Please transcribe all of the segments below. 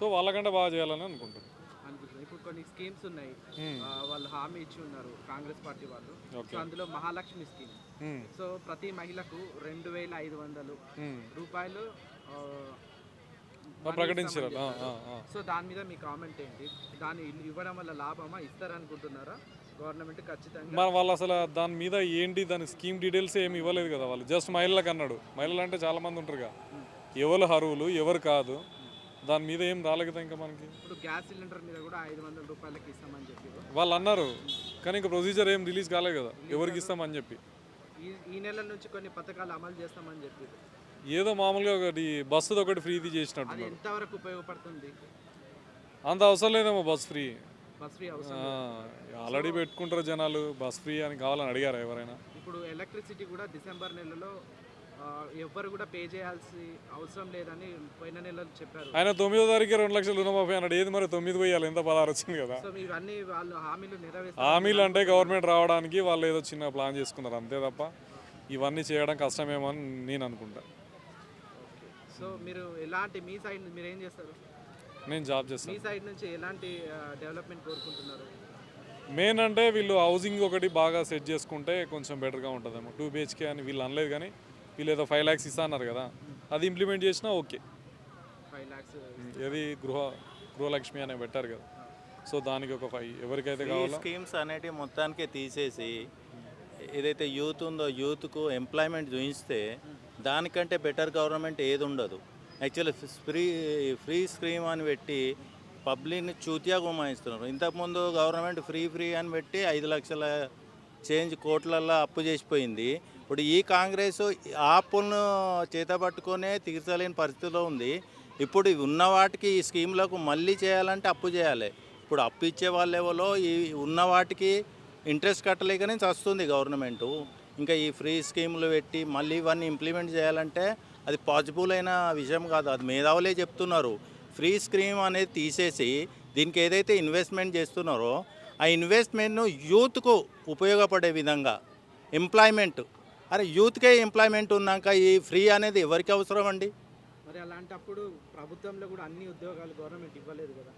So వాళ్ళకంటే బాగా చేయాలని అనుకుంటున్నాను. అనుకుంటున్నాను ఇప్పుడు కొన్ని స్కీమ్స్ ఉన్నాయి. ఆ, వాళ్ళు హామీ ఇచ్చి ఉన్నారు కాంగ్రెస్ పార్టీ వాళ్ళు. సో అందులో మహాలక్ష్మి స్కీమ్. మ్మ్. సో ప్రతి మహిళకు రెండు వేల ఐదు వందలు మ్మ్. రూపాయలు ఆ, ప్రకటించారు ఇస్తామని చెప్పారు. సో దాని మీద మీ కామెంట్ ఏంటి? దాన్ని ఇల్- ఇవ్వడం వల్ల లాభమా? ఇస్తారనుకుంటున్నారా? గవర్నమెంట్ ఖచ్చితంగా మరి వాళ్ళు అసలు దాని మీద ఏంటి దాని స్కీమ్ డీటెయిల్స్ ఏమి ఇవ్వలేదు కదా వాళ్ళు. జస్ట్ మహిళలకు అన్నాడు. మహిళలు అంటే చాలా మంది ఉంటారు కదా ఎవరు అరువులు ఎవరు కాదు. దాని మీద ఏం రాలేదు ఇంకా మనకి. ఇప్పుడు గ్యాస్ సిలిండర్ మీద కూడా ఐదు వందల రూపాయలకి ఇస్తామని చెప్పారు. వాళ్ళు అన్నారు కానీ ఇంకా ప్రొసీజర్ ఏం రిలీజ్ కాలేదు కదా ఎవరికి ఇస్తామని చెప్పి. ఈ ఈ నెల నుంచి కొన్ని పథకాలు అమలు చేస్తామని చెప్పారు. ఏదో మామూలుగా ఒకటి బస్సుది ఒకటి ఫ్రీది అది చేసినట్టున్నారు ఎంతవరకు ఉపయోగపడుతుంది? అంత అవసరం లేదేమో బస్ ఫ్రీ. బస్ ఫ్రీ అవసరం ఆల్రెడీ పెట్టుకుంటారు జనాలు బస్ ఫ్రీ అని కావాలని అడిగారు ఎవరైనా? ఇప్పుడు ఎలక్ట్రిసిటీ కూడా డిసెంబర్ నెలలో ఎవ్వరు కూడా పే చేయాల్సి అవసరం లేదని పోయిన నెలలో చెప్పారు. ఆయన తొమ్మిదో తారీఖు రెండు లక్షలు రుణమాఫీ అన్నాడు. ఏది మరి తొమ్మిది పోయాలి? ఎంత పదహారు వచ్చింది కదా. సో ఇవన్నీ వాళ్ళు హామీలు నెరవేర్చారు. హామీలు అంటే గవర్నమెంట్ రావడానికి వాళ్ళు ఏదో చిన్న ప్లాన్ చేసుకున్నారు. అంతే తప్ప ఇవన్నీ చేయడం కష్టమేమో అని నేను అనుకుంటా. సో మీరు ఎలాంటి మీ సైడ్ మీరు ఏం చేస్తారు? నేను జాబ్ మీ చేస్తాను సైడ్ నుంచి ఎలాంటి డెవలప్మెంట్ కోరుకుంటున్నారు? మెయిన్ అంటే వీళ్ళు హౌసింగ్ ఒకటి బాగా సెట్ చేసుకుంటే కొంచెం బెటర్గా ఉంటుందేమో. టూ బిహెచ్కే అని వీళ్ళు అనలేదు కానీ వీళ్ళు ఏదో ఫైవ్ ల్యాక్స్ ఇస్తా అన్నారు కదా అది ఇంప్లిమెంట్ చేసినా ఓకే ఏది గృహ గృహలక్ష్మి అనే పెట్టారు కదా. సో దానికి ఒక ఫైవ్ ఎవరికైతే కావాలో స్కీమ్స్ అనేటివి మొత్తానికి తీసేసి ఏదైతే యూత్ ఉందో యూత్కు ఎంప్లాయ్మెంట్ చూపిస్తే దానికంటే బెటర్ గవర్నమెంట్ ఏది ఉండదు. యాక్చువల్లీ ఫ్రీ ఫ్రీ స్కీమ్ అని పెట్టి పబ్లిక్ని చూతియా గుమాయిస్తున్నారు. ఇంతకుముందు గవర్నమెంట్ ఫ్రీ ఫ్రీ అని పెట్టి ఐదు లక్షల చేంజ్ కోట్లల్లో అప్పు చేసిపోయింది. ఇప్పుడు ఈ కాంగ్రెస్ ఆ అప్పులను చేతపట్టుకొనే తీర్చలేని పరిస్థితిలో ఉంది. ఇప్పుడు ఉన్న వాటికి ఈ స్కీమ్లకు మళ్ళీ చేయాలంటే అప్పు చేయాలి. ఇప్పుడు అప్పు ఇచ్చే వాళ్ళు ఎవరో ఈ ఉన్న వాటికి ఇంట్రెస్ట్ కట్టలేకనే చస్తుంది గవర్నమెంటు. ఇంకా ఈ ఫ్రీ స్కీములు పెట్టి మళ్ళీ ఇవన్నీ ఇంప్లిమెంట్ చేయాలంటే అది పాసిబుల్ అయిన విషయం కాదు. అది మేధావులే చెప్తున్నారు. ఫ్రీ స్కీమ్ అనేది తీసేసి దీనికి ఏదైతే ఇన్వెస్ట్మెంట్ చేస్తున్నారో ఆ ఇన్వెస్ట్మెంట్ను యూత్కు ఉపయోగపడే విధంగా ఎంప్లాయ్మెంట్ అరే యూత్కే ఎంప్లాయ్మెంట్ ఉన్నాక ఈ ఫ్రీ అనేది ఎవరికి అవసరం అండి? మరి అలాంటప్పుడు ప్రభుత్వంలో కూడా అన్ని ఉద్యోగాలు గవర్నమెంట్ ఇవ్వలేదు కదా.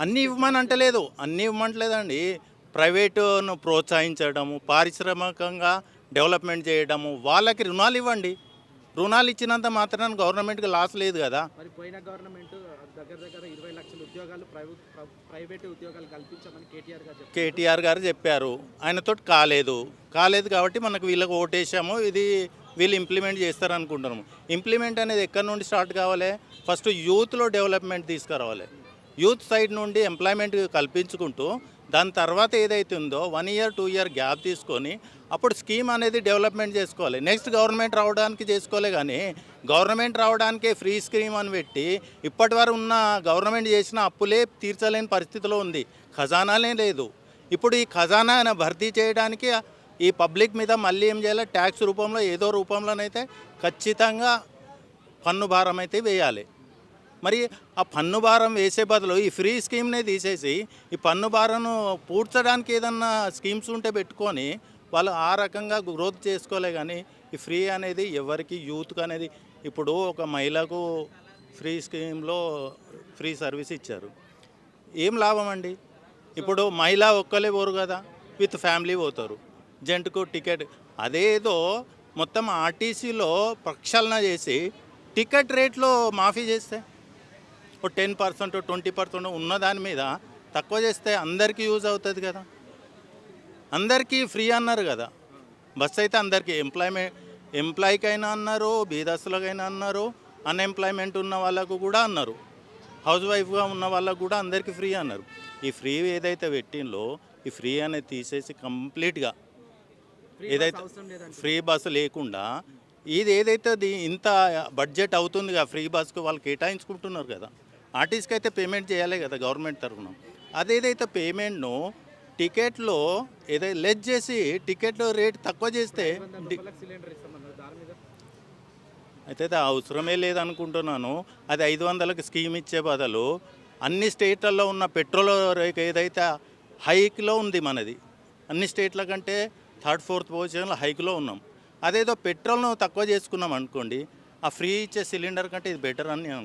అన్నీ ఇవ్వమని అంటలేదు అన్నీ ఇవ్వమంటలేదండి. ప్రైవేటును ప్రోత్సహించడము పారిశ్రామికంగా డెవలప్మెంట్ చేయడము వాళ్ళకి రుణాలు ఇవ్వండి. రుణాలు ఇచ్చినంత మాత్రాన గవర్నమెంట్కి లాస్ లేదు కదా. మరి పోయిన గవర్నమెంట్ దగ్గర దగ్గర ఇరవై లక్షల ఉద్యోగాలు ప్రైవేట్ ఉద్యోగాలు కల్పించామని కేటీఆర్ గారు చెప్పారు. కేటీఆర్ గారు చెప్పారు. ఆయనతో కాలేదు. కాలేదు కాబట్టి మనకు వీళ్ళకి ఓటేసాము. ఇది వీళ్ళు ఇంప్లిమెంట్ చేస్తారనుకుంటున్నాము. ఇంప్లిమెంట్ అనేది ఎక్కడి నుండి స్టార్ట్ కావాలి? ఫస్ట్ యూత్లో డెవలప్మెంట్ తీసుకురావాలి. యూత్ సైడ్ నుండి ఎంప్లాయ్మెంట్ కల్పించుకుంటూ దాని తర్వాత ఏదైతే ఉందో one year two year gap తీసుకొని అప్పుడు స్కీమ్ అనేది డెవలప్మెంట్ చేసుకోవాలి. నెక్స్ట్ గవర్నమెంట్ రావడానికి చేసుకోలే కానీ గవర్నమెంట్ రావడానికే ఫ్రీ స్కీమ్ అని పెట్టి ఇప్పటి వరకు ఉన్న గవర్నమెంట్ చేసిన అప్పులే తీర్చలేని పరిస్థితిలో ఉంది. ఖజానాలే లేదు. ఇప్పుడు ఈ ఖజానా భర్తీ చేయడానికి ఈ పబ్లిక్ మీద మళ్ళీ ఏం చేయాలి? ట్యాక్స్ రూపంలో ఏదో రూపంలోనైతే ఖచ్చితంగా పన్ను భారం అయితే వేయాలి. మరి ఆ పన్ను భారం వేసే బదులు ఈ ఫ్రీ స్కీమ్నే తీసేసి ఈ పన్ను భారంను పూడ్చడానికి ఏదన్నా స్కీమ్స్ ఉంటే పెట్టుకొని వాళ్ళు ఆ రకంగా గ్రోత్ చేసుకోలే కానీ ఈ ఫ్రీ అనేది ఎవరికి యూత్కి అనేది ఇప్పుడు ఒక మహిళకు ఫ్రీ స్కీమ్లో ఫ్రీ సర్వీస్ ఇచ్చారు. ఏం లాభం అండి? ఇప్పుడు మహిళ ఒక్కలే పోరు కదా విత్ ఫ్యామిలీ పోతారు. జంటకు టికెట్ అదేదో మొత్తం ఆర్టీసీలో ప్రక్షాళన చేసి టికెట్ రేట్లో మాఫీ చేస్తే ఒక టెన్ పర్సెంట్ ట్వంటీ పర్సెంట్ ఉన్న దాని మీద తక్కువ చేస్తే అందరికీ యూజ్ అవుతుంది కదా. అందరికీ ఫ్రీ అన్నారు కదా. బస్ అయితే అందరికీ ఎంప్లాయ్మెంట్ ఎంప్లాయ్కైనా అన్నారు బీదస్తులకైనా అన్నారు అన్ఎంప్లాయ్మెంట్ ఉన్న వాళ్ళకు కూడా అన్నారు. హౌస్ వైఫ్గా ఉన్న వాళ్ళకు కూడా అందరికీ ఫ్రీ అన్నారు. ఈ ఫ్రీ ఏదైతే పెట్టిందో ఈ ఫ్రీ అనేది తీసేసి కంప్లీట్గా ఏదైతే ఫ్రీ బస్సు లేకుండా ఇది ఏదైతే ఇంత బడ్జెట్ అవుతుంది కదా ఫ్రీ బస్కు వాళ్ళు కేటాయించుకుంటున్నారు కదా. ఆర్టిస్ట్కి అయితే పేమెంట్ చేయాలి కదా గవర్నమెంట్ తరఫున. అదేదైతే పేమెంట్ను టికెట్లో ఏదైతే లెస్ చేసి టికెట్ రేట్ తక్కువ చేస్తే అయితే అవసరమే లేదనుకుంటున్నాను. అది ఐదు వందలకు స్కీమ్ ఇచ్చే బదులు అన్ని స్టేట్లలో ఉన్న పెట్రోల్ రేట్ ఏదైతే హైక్లో ఉంది మనది అన్ని స్టేట్ల కంటే థర్డ్ ఫోర్త్ పొజిషన్లో హైక్లో ఉన్నాం. అదేదో పెట్రోల్ను తక్కువ చేసుకున్నాం అనుకోండి ఆ ఫ్రీ ఇచ్చే సిలిండర్ కంటే ఇది బెటర్ అని నేను